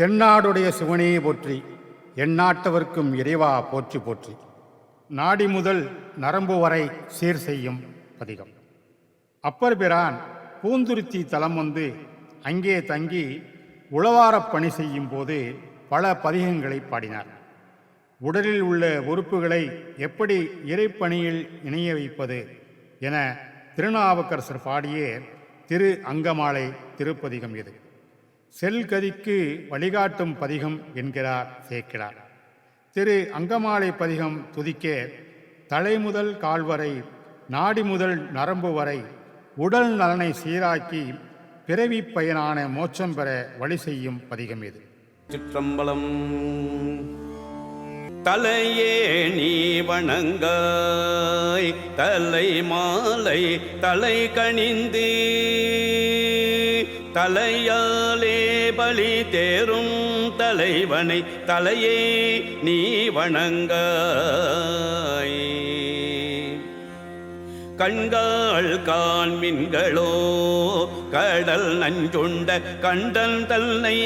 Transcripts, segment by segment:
தென்னாடுடைய சிவனே போற்றி எந்நாட்டவர்க்கும் இறைவா போற்றி போற்றி. நாடி முதல் நரம்பு வரை சீர் செய்யும் பதிகம். அப்பர் பிரான் பூந்துருத்தி தலம் வந்து அங்கே தங்கி உளவாரப் பணி செய்யும் போது பல பதிகங்களை பாடினார். உடலில் உள்ள உறுப்புகளை எப்படி இறைப்பணியில் இணைய வைப்பது என திருநாவுக்கரசர் பாடிய திரு அங்கமாலை திருப்பதிகம் இது. செல்கதிக்கு வழிகாட்டும் பதிகம் என்கிறார் சேர்க்கிறார் திரு அங்கமாலை பதிகம் துதிக்க தலைமுதல் கால்வரை நாடி முதல் நரம்பு வரை உடல் நலனை சீராக்கி பிறவிப் பயனான மோட்சம் பெற வழி செய்யும் பதிகம் இது. சிற்றம்பலம் தலையே நீ வணங்காய் தலை மாலை தலை கணிந்து தலையாலே பலி தேரும் தலைவனை தலையே நீ வணங்காய். கண்காள் காண்மின்களோ கடல் நஞ்சுண்ட கண்டல் தன்னை.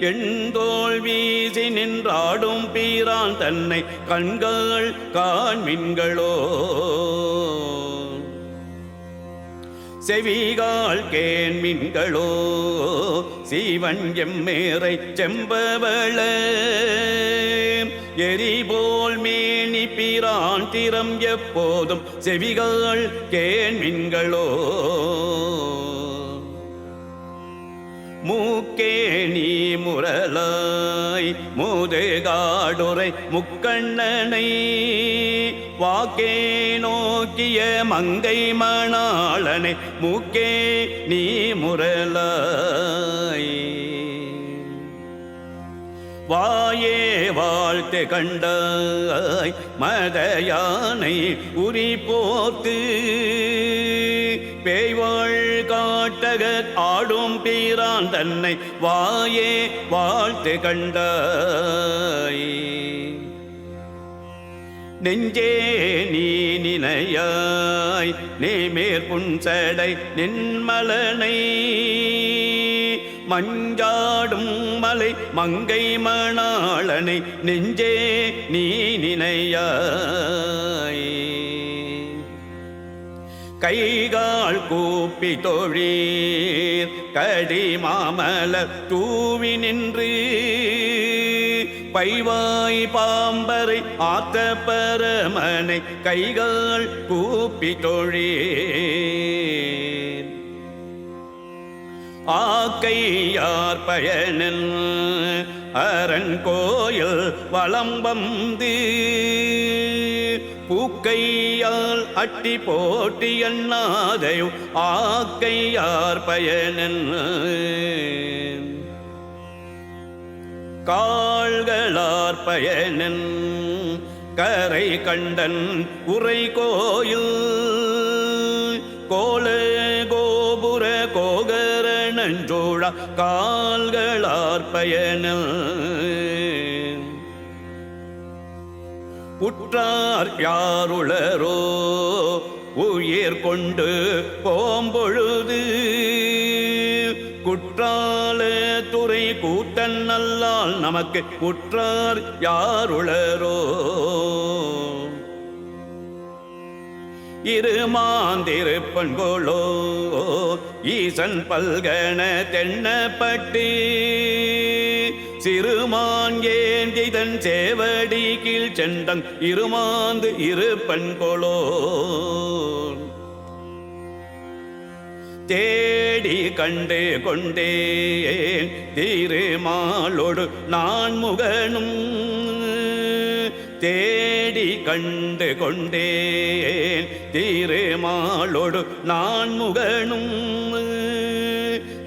எண்தோல் வீசி நின்றாடும் பீரான் தன்னை கண்கள் காண்மின்களோ செவிகால் கேண்மின்களோ சீவன் எம்மேரை செம்பவள. எரிபோல் மேனி பிரான் திறம் எப்போதும் செவிகால் கேண்மின்களோ. மூக்கே நீ முரலாய் முதுகாடுரை முக்கண்ணனை. வாக்கே நோக்கிய மங்கை மணாளனை மூக்கே நீ முரலாய் வாயே வாழ்த்து கண்டாய் மதயானை உரி போத்து பேய்வாள் காட்டக ஆடும் பீரான் தன்னை வாயே வாழ்த்து கண்டாய். நெஞ்சே நீ நினையாய் நீ மேற்புன்சடை நின்மலனை மஞ்சாடும் மலை மங்கை மணாளனை நெஞ்சே நீ நினையாய். கைகால் கூப்பி தொழீர் கடி தூவி நின்று பைவாய் பாம்பரை ஆத்த பரமனை கைகால் கூப்பி தொழீர். ஆக்கையார் பயனில் அரண் கோயில் வளம்பந்தீர் பூக்கையால் அட்டி போட்டி அண்ணாதை ஆக்கையார் பயனன் கால்களார் பயனன் கரை கண்டன் உரை கோயில் கோல கோபுர கோகர நஞ்சோழ கால்களார் பயனன். உற்றார் யாருளரோ? உயிர் கொண்டு போம்பொழுது குற்றால துறை கூத்தன் நல்லால் நமக்கு குற்றார் யாருளரோ? இருமாந்திருப்பண்கோளோ ஈசன் பல்கன தென்னப்பட்டே சிறுமான் ஏந்திதன் சேவடி கீழ் செண்டங் இருமாந்து இரு பண்கொளோ தேடி கண்டு கொண்டேன் திருமாலோடு நான் முகனும் தேடி கண்டு கொண்டேன் திருமாலோடு நான் முகனும்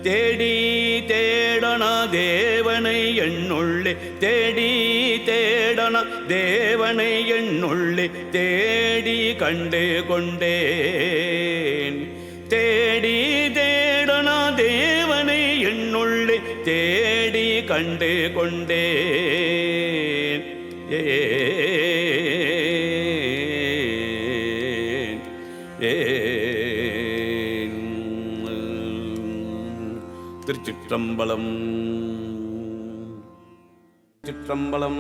தேடி தேடன தேவனை எண்ணுள்ளே தேடி தேடன தேவனை எண்ணுள்ளே தேடி கண்டு கொண்டேன். தேடி தேடன தேவனை எண்ணுள்ளே தேடி கண்டு கொண்டேன். ஏ திருச்சிற்றம்பலம். சிற்றம்பலம்